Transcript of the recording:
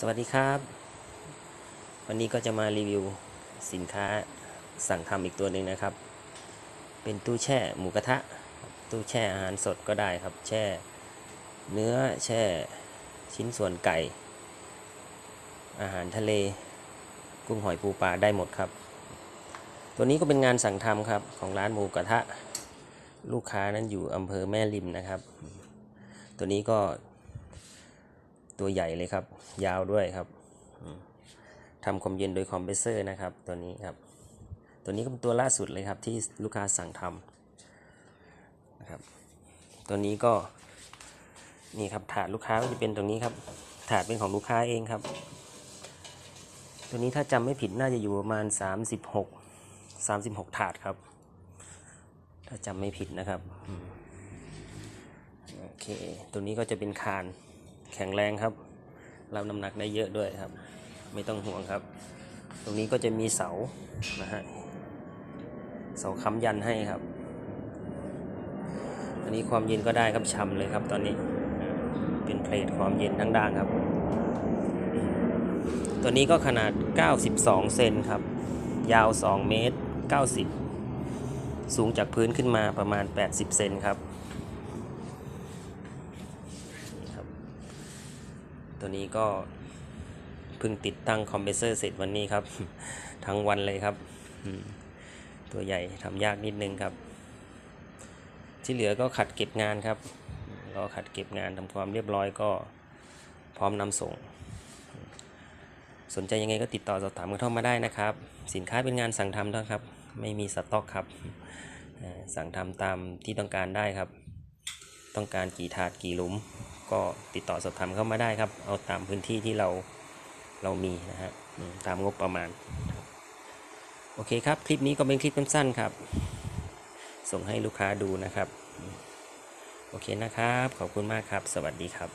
สวัสดีครับ วันนี้ก็จะมารีวิวสินค้าสั่งทำอีกตัวหนึ่งนะครับ เป็นตู้แช่หมูกระทะ ตู้แช่อาหารสดก็ได้ครับ แช่เนื้อแช่ชิ้นส่วนไก่ อาหารทะเล กุ้งหอยปูปลาได้หมดครับ ตัวนี้ก็เป็นงานสั่งทำครับของร้านหมูกระทะ ลูกค้านั้นอยู่อำเภอแม่ริมนะครับ ตัวนี้ก็ ตัวใหญ่เลยครับ ยาวด้วยครับทำความเย็นโดยคอมเพรสเซอร์นะครับ ตัวนี้ครับ ตัวนี้ก็เป็นตัวล่าสุดเลยครับที่ลูกค้าสั่งทำนะครับ ตัวนี้ก็นี่ครับถาดลูกค้าก็จะเป็นตรงนี้ครับถาดเป็นของลูกค้าเองครับ ตัวนี้ถ้าจำไม่ผิดน่าจะอยู่ประมาณ 36 36 ถาดครับ ถ้าจำไม่ผิดนะครับโอเค ตัวนี้ก็จะเป็นคาน แข็งแรงครับรับน้ำหนักได้เยอะด้วยครับ ไม่ต้องห่วงครับ ตรงนี้ก็จะมีเสานะฮะเสาค้ำยันให้ครับ อันนี้ความเย็นก็ได้ครับฉ่ำเลยครับ ตอนนี้เป็นเพลทความเย็นทั้งด้านครับ ตัวนี้ก็ขนาด 92 เซนครับ ยาว 2 เมตร 90 สูงจากพื้นขึ้นมาประมาณ 80 เซนครับ ตัวนี้ก็เพิ่งติดตั้งคอมเพรสเซอร์เสร็จวันนี้ครับ ทั้งวันเลยครับ ตัวใหญ่ทำยากนิดนึงครับ ที่เหลือก็ขัดเก็บงานครับรอขัดเก็บงานทำความเรียบร้อยก็พร้อมนำส่ง สนใจยังไงก็ติดต่อสอบถามกันเข้ามาได้นะครับ สินค้าเป็นงานสั่งทำเท่านั้นครับ ไม่มีสต็อกครับ สั่งทำตามที่ต้องการได้ครับ ต้องการกี่ถาดกี่หลุม ก็ติดต่อสอบถามเข้ามาได้ครับ เอาตามพื้นที่ที่เราเรามีนะฮะตามงบประมาณ โอเคครับ คลิปนี้ก็เป็นคลิปสั้นๆครับ ส่งให้ลูกค้าดูนะครับ โอเคนะครับ ขอบคุณมากครับ สวัสดีครับ